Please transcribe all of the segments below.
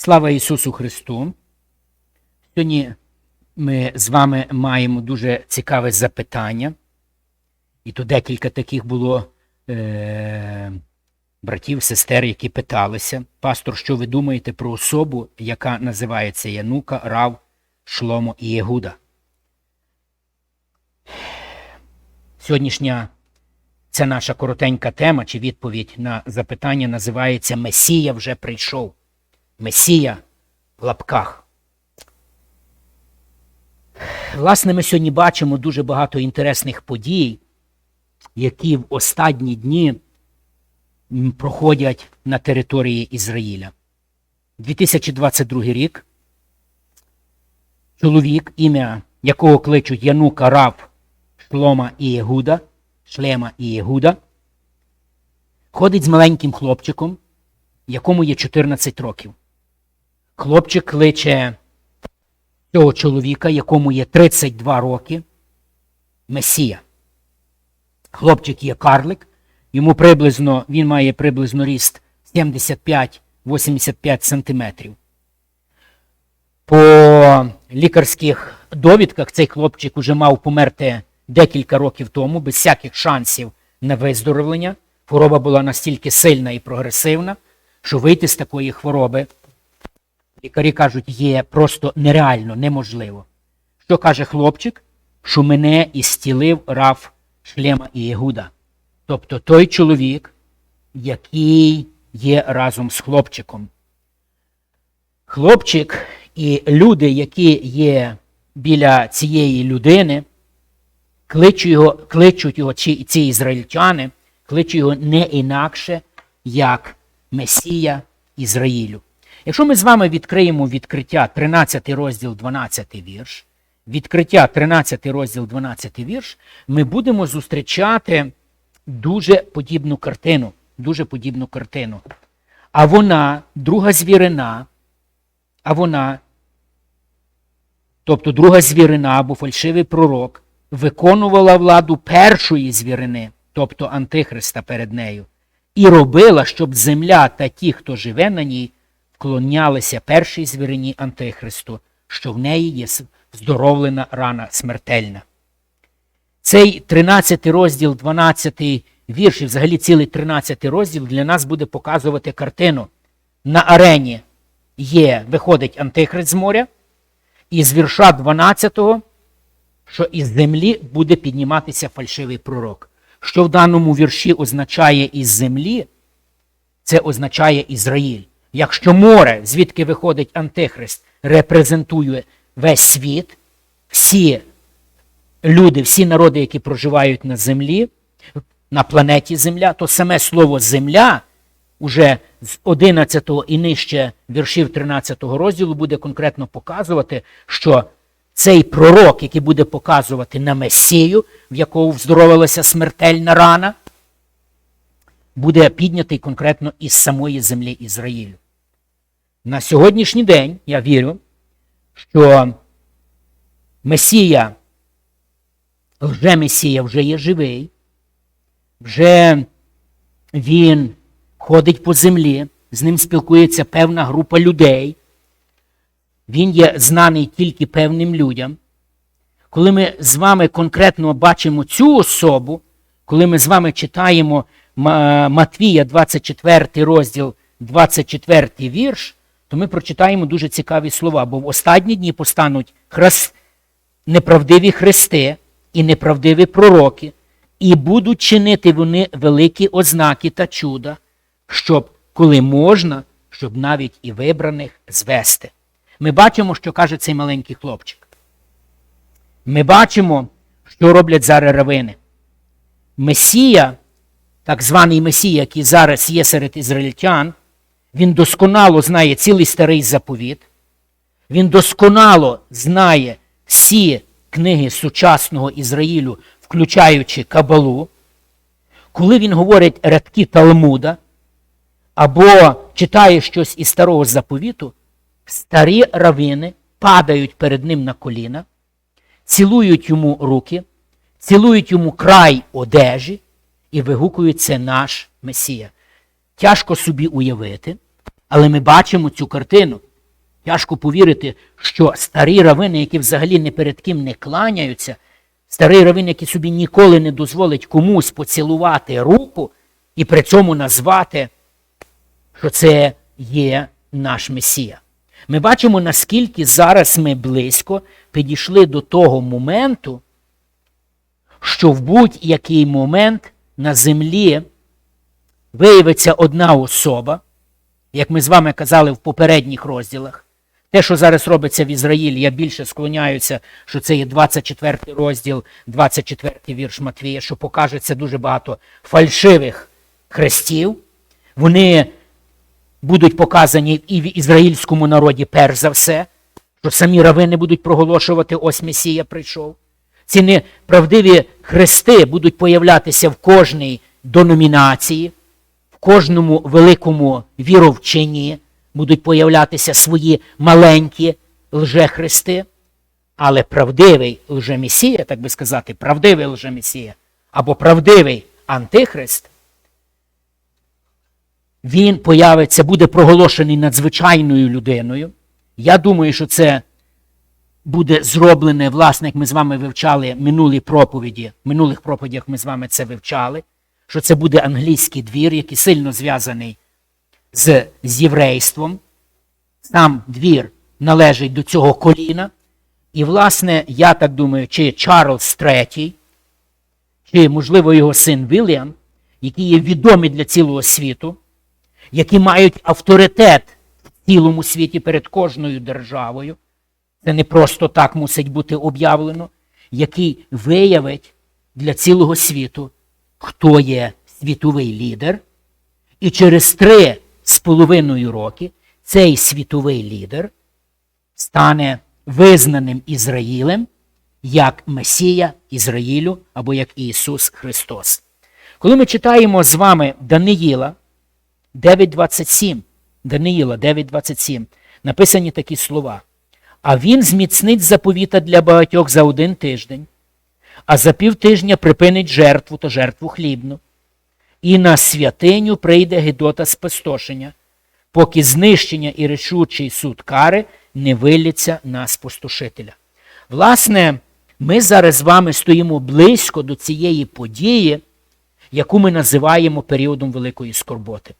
Слава Ісусу Христу! Сьогодні ми з вами маємо дуже цікаве запитання. І тут декілька таких було е- братів, сестер, які питалися. Пастор, що ви думаєте про особу, яка називається Янука, Рав, Шломо і Єгуда? Сьогоднішня ця наша коротенька тема чи відповідь на запитання називається Месія вже прийшов. Месія в лапках. Власне, ми сьогодні бачимо дуже багато інтересних подій, які в останні дні проходять на території Ізраїля. 2022 рік чоловік, ім'я якого кличуть Янука Рав Шлома і Єгуда, Шлема і Єгуда, ходить з маленьким хлопчиком, якому є 14 років. Хлопчик кличе цього чоловіка, якому є 32 роки, Месія. Хлопчик є карлик, йому приблизно, він має приблизно ріст 75-85 сантиметрів. По лікарських довідках цей хлопчик уже мав померти декілька років тому, без всяких шансів на виздоровлення. Хвороба була настільки сильна і прогресивна, що вийти з такої хвороби, лікарі кажуть, є просто нереально, неможливо. Що каже хлопчик? Що мене істілив Раф Шлема і Єгуда. Тобто той чоловік, який є разом з хлопчиком. Хлопчик і люди, які є біля цієї людини, кличуть його, кличуть його ці, ці ізраїльтяни, кличуть його не інакше, як Месія Ізраїлю. Якщо ми з вами відкриємо відкриття 13 розділ 12 вірш, відкриття 13 розділ 12 вірш, ми будемо зустрічати дуже подібну картину. Дуже подібну картину. А вона, друга звірина, а вона, тобто друга звірина або фальшивий пророк, виконувала владу першої звірини, тобто Антихриста перед нею, і робила, щоб земля та ті, хто живе на ній, вклонялися першій звірині Антихристу, що в неї є здоровлена рана смертельна. Цей 13 розділ, 12 вірш, і взагалі цілий 13 розділ для нас буде показувати картину. На арені є, виходить Антихрист з моря, і з вірша 12, що із землі буде підніматися фальшивий пророк. Що в даному вірші означає із землі, це означає Ізраїль. Якщо море, звідки виходить Антихрист, репрезентує весь світ, всі люди, всі народи, які проживають на землі, на планеті Земля, то саме слово Земля уже з 11 і нижче віршів 13 розділу буде конкретно показувати, що цей пророк, який буде показувати на Месію, в якого вздоровилася смертельна рана, буде піднятий конкретно із самої землі Ізраїлю. На сьогоднішній день я вірю, що Месія, лже-Месія вже є живий, вже він ходить по землі, з ним спілкується певна група людей. Він є знаний тільки певним людям. Коли ми з вами конкретно бачимо цю особу, коли ми з вами читаємо Матвія, 24 розділ, 24 вірш, то ми прочитаємо дуже цікаві слова, бо в останні дні постануть хрест, неправдиві хрести і неправдиві пророки, і будуть чинити вони великі ознаки та чуда, щоб, коли можна, щоб навіть і вибраних звести. Ми бачимо, що каже цей маленький хлопчик. Ми бачимо, що роблять зараз равини. Месія, так званий Месія, який зараз є серед ізраїльтян, він досконало знає цілий старий заповіт, він досконало знає всі книги сучасного Ізраїлю, включаючи Кабалу. Коли він говорить рядки Талмуда або читає щось із старого заповіту, старі равини падають перед ним на коліна, цілують йому руки, цілують йому край одежі і вигукують це наш Месія. Тяжко собі уявити, але ми бачимо цю картину. Тяжко повірити, що старі равини, які взагалі ні перед ким не кланяються, старий равин, який собі ніколи не дозволить комусь поцілувати руку і при цьому назвати, що це є наш Месія. Ми бачимо, наскільки зараз ми близько підійшли до того моменту, що в будь-який момент на землі виявиться одна особа, як ми з вами казали в попередніх розділах. Те, що зараз робиться в Ізраїлі, я більше склоняюся, що це є 24 розділ, 24 вірш Матвія, що покаже це дуже багато фальшивих хрестів. Вони будуть показані і в ізраїльському народі, перш за все, що самі равини будуть проголошувати, ось Месія прийшов. Ці неправдиві хрести будуть появлятися в кожній деномінації, в кожному великому віровчині будуть появлятися свої маленькі лжехристи, але правдивий лжемесія, так би сказати, правдивий лжемесія або правдивий антихрист, він появиться, буде проголошений надзвичайною людиною. Я думаю, що це буде зроблене, власне, як ми з вами вивчали минулі проповіді. В минулих проповідях ми з вами це вивчали, що це буде англійський двір, який сильно зв'язаний з, з єврейством. Сам двір належить до цього коліна. І, власне, я так думаю, чи Чарльз III, чи, можливо, його син Вільям, які є відомі для цілого світу, які мають авторитет в цілому світі перед кожною державою. Це не просто так мусить бути об'явлено, який виявить для цілого світу, хто є світовий лідер. І через три з половиною роки цей світовий лідер стане визнаним Ізраїлем як Месія Ізраїлю або як Ісус Христос. Коли ми читаємо з вами Даниїла 9.27, Даниїла 9.27, написані такі слова. А він зміцнить заповіта для багатьох за один тиждень, а за півтижня припинить жертву та жертву хлібну. І на святиню прийде Гедота спустошення, поки знищення і рішучий суд кари не виліться на спустошителя. Власне, ми зараз з вами стоїмо близько до цієї події, яку ми називаємо періодом великої скорботи.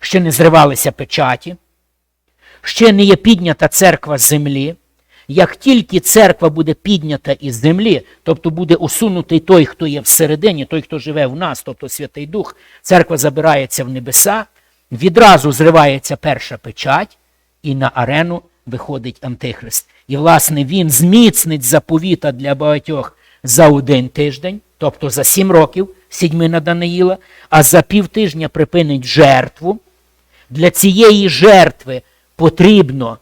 Ще не зривалися печаті, ще не є піднята церква з землі. Як тільки церква буде піднята із землі, тобто буде усунутий той, хто є всередині, той, хто живе в нас, тобто Святий Дух, церква забирається в небеса, відразу зривається перша печать, і на арену виходить Антихрист. І, власне, він зміцнить заповіта для багатьох за один тиждень, тобто за сім років, сідьмина Даниїла, а за півтижня припинить жертву. Для цієї жертви потрібно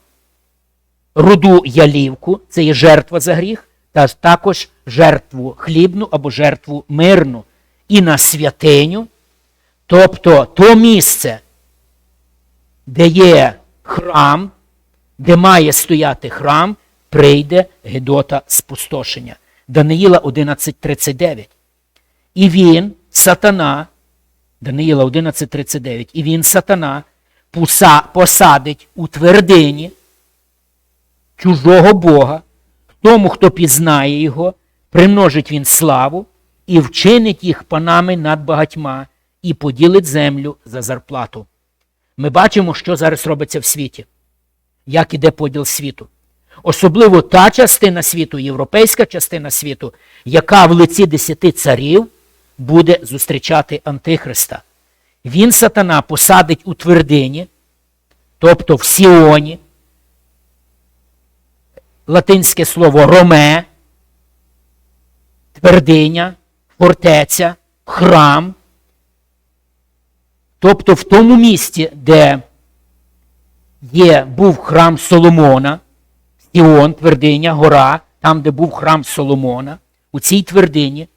руду ялівку, це є жертва за гріх, та також жертву хлібну або жертву мирну і на святиню, тобто то місце, де є храм, де має стояти храм, прийде Гедота спустошення. Даниїла 11.39. І він, сатана, Даниїла 11.39, і він, сатана, посадить у твердині чужого Бога, тому, хто пізнає його, примножить він славу і вчинить їх панами над багатьма, і поділить землю за зарплату. Ми бачимо, що зараз робиться в світі, як іде поділ світу. Особливо та частина світу, європейська частина світу, яка в лиці десяти царів буде зустрічати Антихриста. Він, сатана, посадить у твердині, тобто в Сіоні, латинське слово роме, твердиня, фортеця, храм. Тобто в тому місці, де є, був храм Соломона, Сіон, твердиня, гора, там, де був храм Соломона, у цій твердині,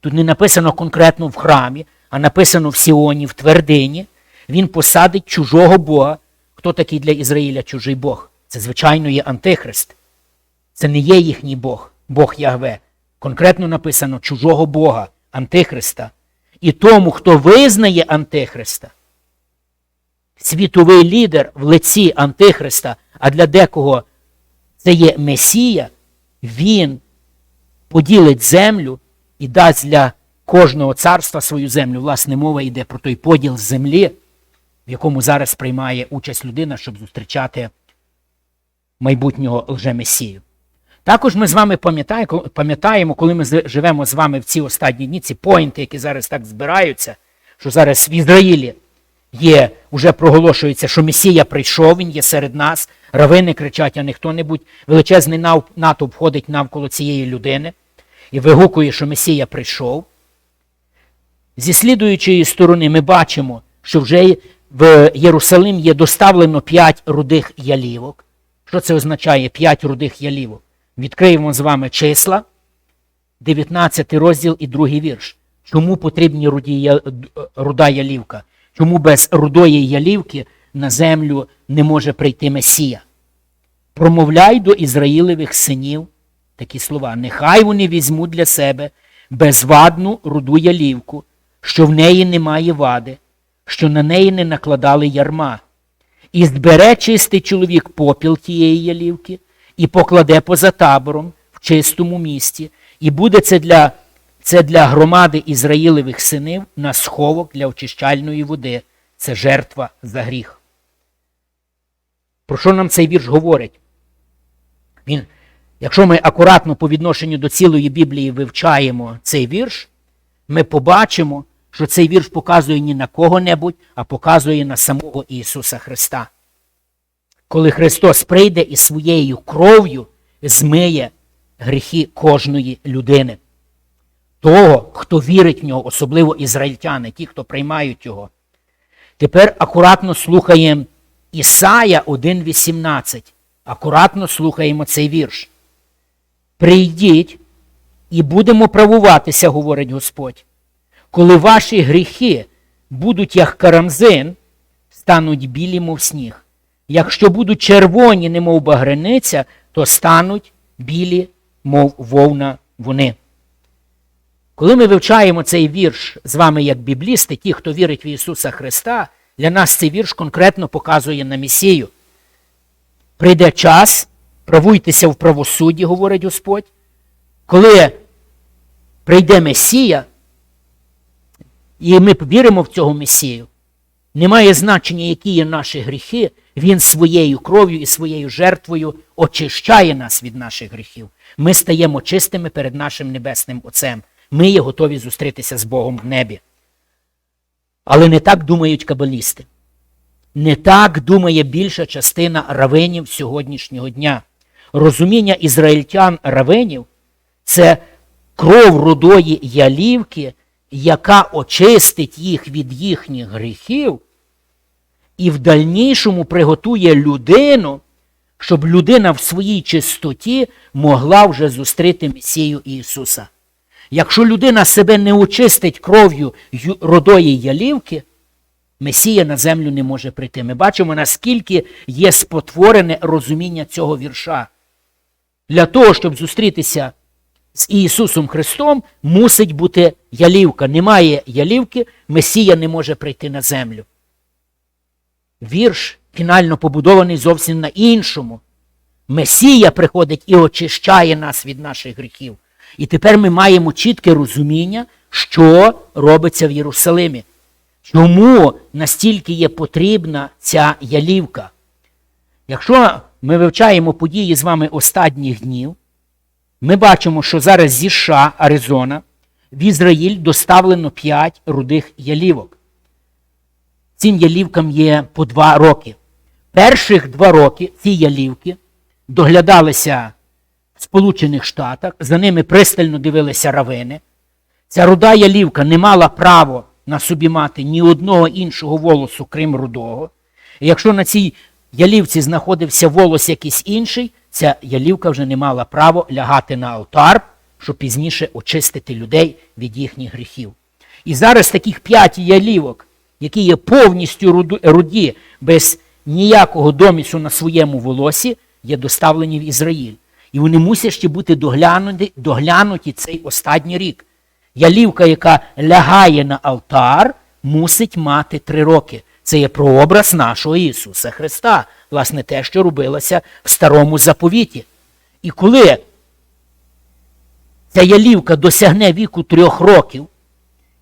тут не написано конкретно в храмі, а написано в Сіоні, в твердині, він посадить чужого Бога. Хто такий для Ізраїля чужий Бог? Це, звичайно, є Антихрист. Це не є їхній Бог, Бог Ягве. Конкретно написано чужого Бога, Антихриста. І тому, хто визнає Антихриста, світовий лідер в лиці Антихриста а для декого це є Месія, він поділить землю і дасть для кожного царства свою землю. Власне, мова йде про той поділ землі, в якому зараз приймає участь людина, щоб зустрічати майбутнього лжемесію. Також ми з вами пам'ятаємо, коли ми живемо з вами в ці останні дні, ці поінти, які зараз так збираються, що зараз в Ізраїлі є, вже проголошується, що Месія прийшов, він є серед нас, равини кричать, а не хто-небудь. Величезний натовп ходить навколо цієї людини і вигукує, що Месія прийшов. Зі слідуючої сторони ми бачимо, що вже в Єрусалим є доставлено п'ять рудих ялівок. Що це означає п'ять рудих ялівок? Відкриємо з вами числа, 19 розділ і другий вірш. Чому потрібні руді, руда ялівка? Чому без рудої ялівки на землю не може прийти Месія? Промовляй до Ізраїлевих синів такі слова. Нехай вони візьмуть для себе безвадну руду ялівку, що в неї немає вади, що на неї не накладали ярма. І збере чистий чоловік попіл тієї ялівки і покладе поза табором в чистому місті, і буде це для, це для громади Ізраїлевих синів на сховок для очищальної води. Це жертва за гріх. Про що нам цей вірш говорить? Він, якщо ми акуратно по відношенню до цілої Біблії вивчаємо цей вірш, ми побачимо, що цей вірш показує не на кого-небудь, а показує на самого Ісуса Христа. Коли Христос прийде і своєю кров'ю змиє гріхи кожної людини. Того, хто вірить в нього, особливо ізраїльтяни, ті, хто приймають його. Тепер акуратно слухаємо Ісая 1,18. Акуратно слухаємо цей вірш. Прийдіть і будемо правуватися, говорить Господь. Коли ваші гріхи будуть як карамзин, стануть білі, мов сніг. Якщо будуть червоні, немов багрениця, то стануть білі, мов вовна вони. Коли ми вивчаємо цей вірш з вами як біблісти, ті, хто вірить в Ісуса Христа, для нас цей вірш конкретно показує на Месію. Прийде час, правуйтеся в правосудді, говорить Господь. Коли прийде Месія, і ми віримо в цього Месію, немає значення, які є наші гріхи, Він своєю кров'ю і своєю жертвою очищає нас від наших гріхів. Ми стаємо чистими перед нашим Небесним Отцем. Ми є готові зустрітися з Богом в небі. Але не так думають кабалісти. Не так думає більша частина равенів сьогоднішнього дня. Розуміння ізраїльтян равенів це кров рудої ялівки, яка очистить їх від їхніх гріхів, і в дальнішому приготує людину, щоб людина в своїй чистоті могла вже зустріти Месію Ісуса. Якщо людина себе не очистить кров'ю родої ялівки, Месія на землю не може прийти. Ми бачимо, наскільки є спотворене розуміння цього вірша. Для того, щоб зустрітися з Ісусом Христом, мусить бути ялівка. Немає ялівки, Месія не може прийти на землю. Вірш фінально побудований зовсім на іншому. Месія приходить і очищає нас від наших гріхів. І тепер ми маємо чітке розуміння, що робиться в Єрусалимі. Чому настільки є потрібна ця ялівка? Якщо ми вивчаємо події з вами останніх днів, ми бачимо, що зараз зі США, Аризона, в Ізраїль доставлено 5 рудих ялівок. Цим ялівкам є по два роки. Перших два роки ці ялівки доглядалися в Сполучених Штатах, за ними пристально дивилися равини. Ця руда ялівка не мала права на собі мати ні одного іншого волосу, крім рудого. І якщо на цій ялівці знаходився волос якийсь інший, ця ялівка вже не мала права лягати на алтар, щоб пізніше очистити людей від їхніх гріхів. І зараз таких п'ять ялівок, які є повністю руді, без ніякого домісу на своєму волосі, є доставлені в Ізраїль. І вони мусять ще бути доглянуті, доглянуті цей останній рік. Ялівка, яка лягає на алтар, мусить мати три роки. Це є прообраз нашого Ісуса Христа, власне, те, що робилося в старому заповіті. І коли ця ялівка досягне віку трьох років,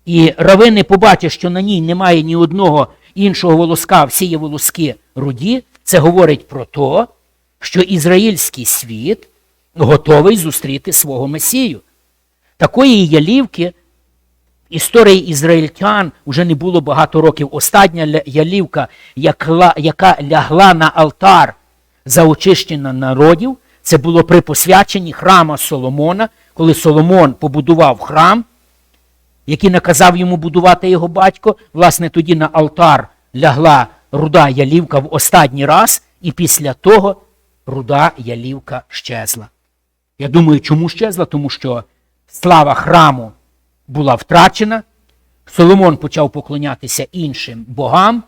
і равини побачать, що на ній немає ні одного іншого волоска, всі є волоски руді, це говорить про те, що ізраїльський світ готовий зустріти свого Месію. Такої ялівки історії ізраїльтян вже не було багато років. Остання ялівка, яка лягла на алтар за очищення народів, це було при посвяченні храма Соломона, коли Соломон побудував храм, який наказав йому будувати його батько. Власне, тоді на алтар лягла руда ялівка в останній раз, і після того руда ялівка щезла. Я думаю, чому щезла? Тому що слава храму була втрачена, Соломон почав поклонятися іншим богам,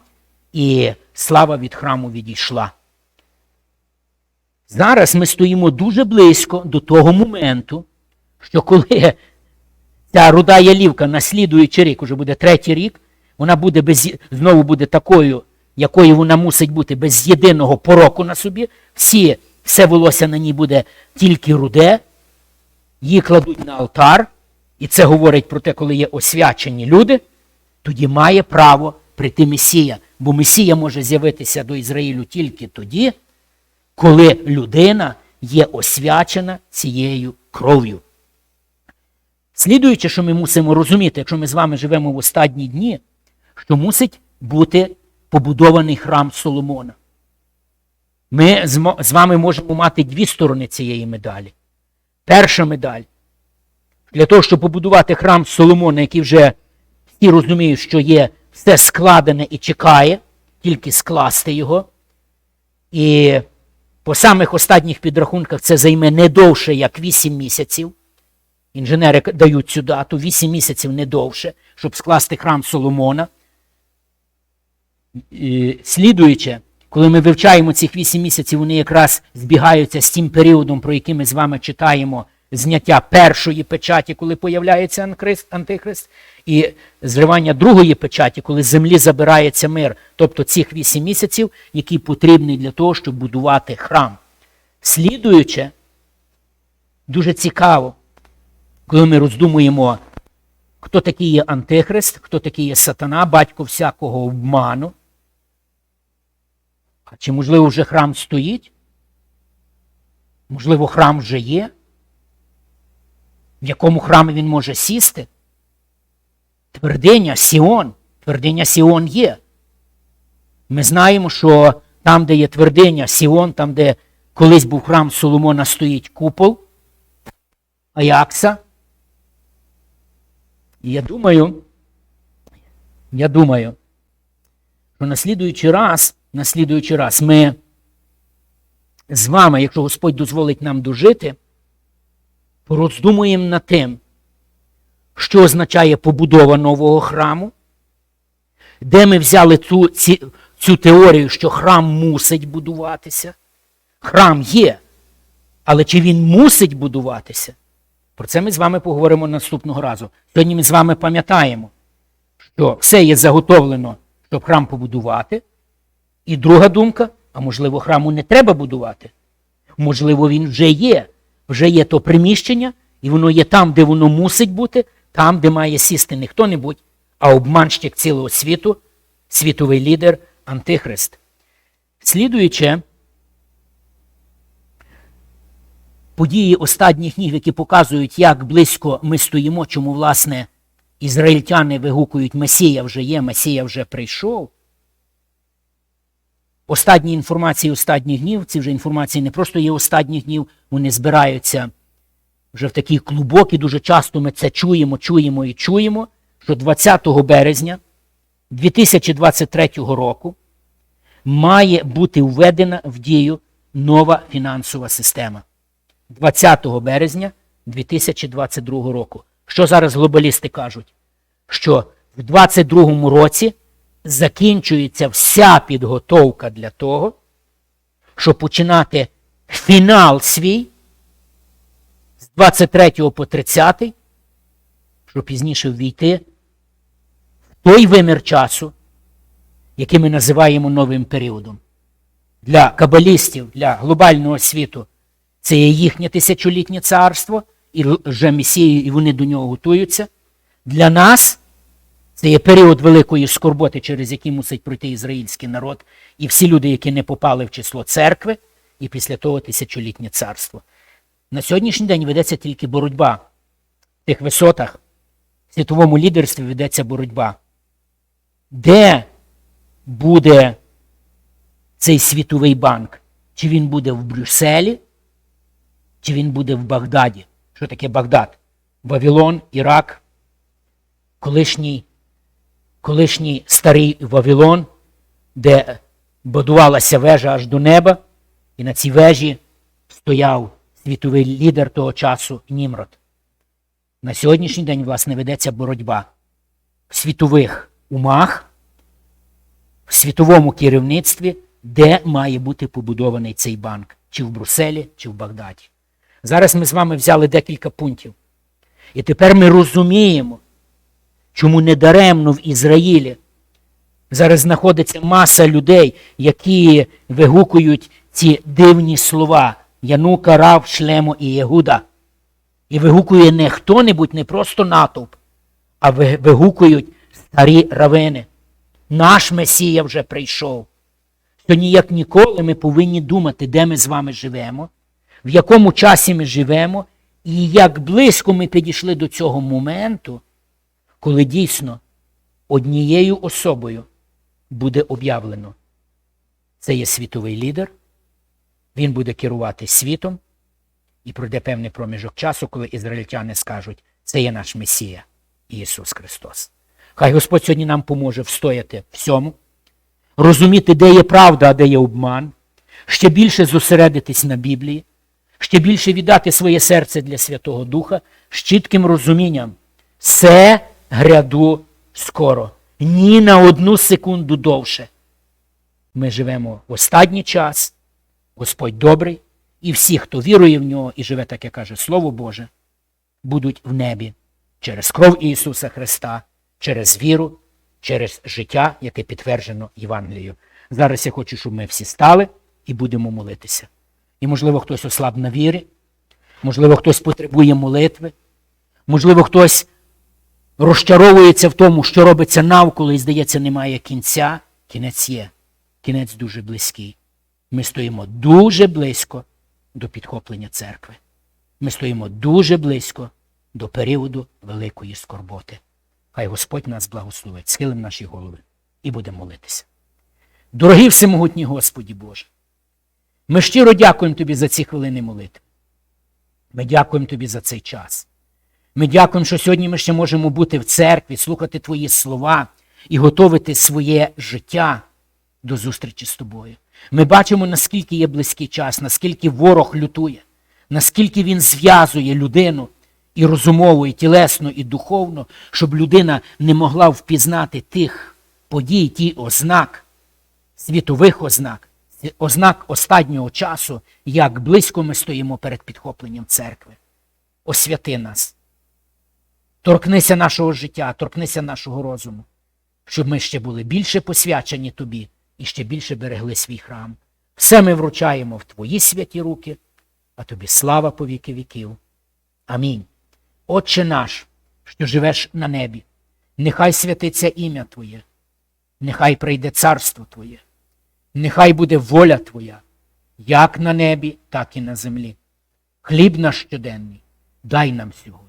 і слава від храму відійшла. Зараз ми стоїмо дуже близько до того моменту, що коли ця руда ялівка наслідуючий рік, уже буде третій рік, вона буде без, знову буде такою, якою вона мусить бути без єдиного пороку на собі. Всі, Все волосся на ній буде тільки руде, її кладуть на алтар, і це говорить про те, коли є освячені люди, тоді має право прийти Месія. Бо Месія може з'явитися до Ізраїлю тільки тоді, коли людина є освячена цією кров'ю. Слідуючи, що ми мусимо розуміти, якщо ми з вами живемо в останні дні, що мусить бути побудований храм Соломона. Ми з вами можемо мати дві сторони цієї медалі. Перша медаль. Для того, щоб побудувати храм Соломона, який вже всі розуміють, що є все складене і чекає, тільки скласти його. І по самих останніх підрахунках це займе не довше, як 8 місяців. Інженери дають цю дату 8 місяців не довше, щоб скласти храм Соломона. І, слідуючи, коли ми вивчаємо цих 8 місяців, вони якраз збігаються з тим періодом, про який ми з вами читаємо зняття першої печаті, коли появляється Антихрист, і зривання другої печаті, коли землі забирається мир, тобто цих 8 місяців, які потрібні для того, щоб будувати храм. Слідуючи, дуже цікаво, коли ми роздумуємо, хто такий є Антихрист, хто такий є сатана, батько всякого обману. А чи, можливо, вже храм стоїть? Можливо, храм вже є? В якому храмі він може сісти? Твердиня Сіон. Твердиня Сіон є. Ми знаємо, що там, де є твердиня Сіон, там, де колись був храм Соломона, стоїть купол Аякса. І я думаю, я думаю, що наслідуючий раз, наслідуючий раз ми з вами, якщо Господь дозволить нам дожити, пороздумуємо над тим, що означає побудова нового храму, де ми взяли цю, ці, цю теорію, що храм мусить будуватися. Храм є, але чи він мусить будуватися? Про це ми з вами поговоримо наступного разу. Сьогодні ми з вами пам'ятаємо, що все є заготовлено, щоб храм побудувати. І друга думка, а можливо, храму не треба будувати. Можливо, він вже є. Вже є то приміщення, і воно є там, де воно мусить бути, там, де має сісти не хто-небудь, а обманщик цілого світу, світовий лідер Антихрист. Слідуючи, події останніх днів, які показують, як близько ми стоїмо, чому, власне, ізраїльтяни вигукують Месія вже є, Месія вже прийшов. Останні інформації останніх днів, ці вже інформації не просто є останніх днів, вони збираються вже в такий клубок, і дуже часто ми це чуємо, чуємо і чуємо, що 20 березня 2023 року має бути введена в дію нова фінансова система. 20 березня 2022 року. Що зараз глобалісти кажуть? Що в 2022 році закінчується вся підготовка для того, щоб починати фінал свій з 23 по 30, щоб пізніше ввійти в той вимір часу, яке ми називаємо новим періодом. Для кабалістів, для глобального світу це є їхнє тисячолітнє царство, і вже Месією, і вони до нього готуються. Для нас це є період великої скорботи, через який мусить пройти ізраїльський народ, і всі люди, які не попали в число церкви, і після того тисячолітнє царство. На сьогоднішній день ведеться тільки боротьба в тих висотах, в світовому лідерстві ведеться боротьба. Де буде цей світовий банк? Чи він буде в Брюсселі, чи він буде в Багдаді? Що таке Багдад? Вавилон, Ірак, колишній, колишній старий Вавилон, де будувалася вежа аж до неба, і на цій вежі стояв світовий лідер того часу Німрод. На сьогоднішній день, власне, ведеться боротьба в світових умах, в світовому керівництві, де має бути побудований цей банк, чи в Брюсселі, чи в Багдаді. Зараз ми з вами взяли декілька пунктів. І тепер ми розуміємо, чому недаремно в Ізраїлі зараз знаходиться маса людей, які вигукують ці дивні слова Янука, Рав, Шлемо і Єгуда. І вигукує не хто-небудь, не просто натовп, а вигукують старі равини. Наш Месія вже прийшов. То ніяк ніколи ми повинні думати, де ми з вами живемо, в якому часі ми живемо, і як близько ми підійшли до цього моменту, коли дійсно однією особою буде об'явлено. Це є світовий лідер, він буде керувати світом, і пройде певний проміжок часу, коли ізраїльтяни скажуть, це є наш Месія, Ісус Христос. Хай Господь сьогодні нам поможе встояти всьому, розуміти, де є правда, а де є обман, ще більше зосередитись на Біблії, ще більше віддати своє серце для Святого Духа з чітким розумінням. Все гряду скоро, ні на одну секунду довше. Ми живемо в останній час, Господь добрий, і всі, хто вірує в нього і живе, так як каже Слово Боже, будуть в небі через кров Ісуса Христа, через віру, через життя, яке підтверджено Євангелією. Зараз я хочу, щоб ми всі стали і будемо молитися. І, можливо, хтось ослаб на вірі, можливо, хтось потребує молитви, можливо, хтось розчаровується в тому, що робиться навколо, і здається, немає кінця. Кінець є. Кінець дуже близький. Ми стоїмо дуже близько до підхоплення церкви. Ми стоїмо дуже близько до періоду великої скорботи. Хай Господь нас благословить, схилим наші голови і будемо молитися. Дорогий всемогутній Господі Боже, ми щиро дякуємо Тобі за ці хвилини молитви. Ми дякуємо Тобі за цей час. Ми дякуємо, що сьогодні ми ще можемо бути в церкві, слухати Твої слова і готовити своє життя до зустрічі з тобою. Ми бачимо, наскільки є близький час, наскільки ворог лютує, наскільки він зв'язує людину і розумово, і тілесно, і духовно, щоб людина не могла впізнати тих подій, ті ознак, світових ознак, ознак останнього часу, як близько ми стоїмо перед підхопленням церкви. Освяти нас. Торкнися нашого життя, торкнися нашого розуму, щоб ми ще були більше посвячені тобі і ще більше берегли свій храм. Все ми вручаємо в Твої святі руки, а тобі слава по віки віків. Амінь. Отче наш, що живеш на небі, нехай святиться ім'я Твоє, нехай прийде царство Твоє, нехай буде воля Твоя, як на небі, так і на землі. Хліб наш щоденний, дай нам сьогодні.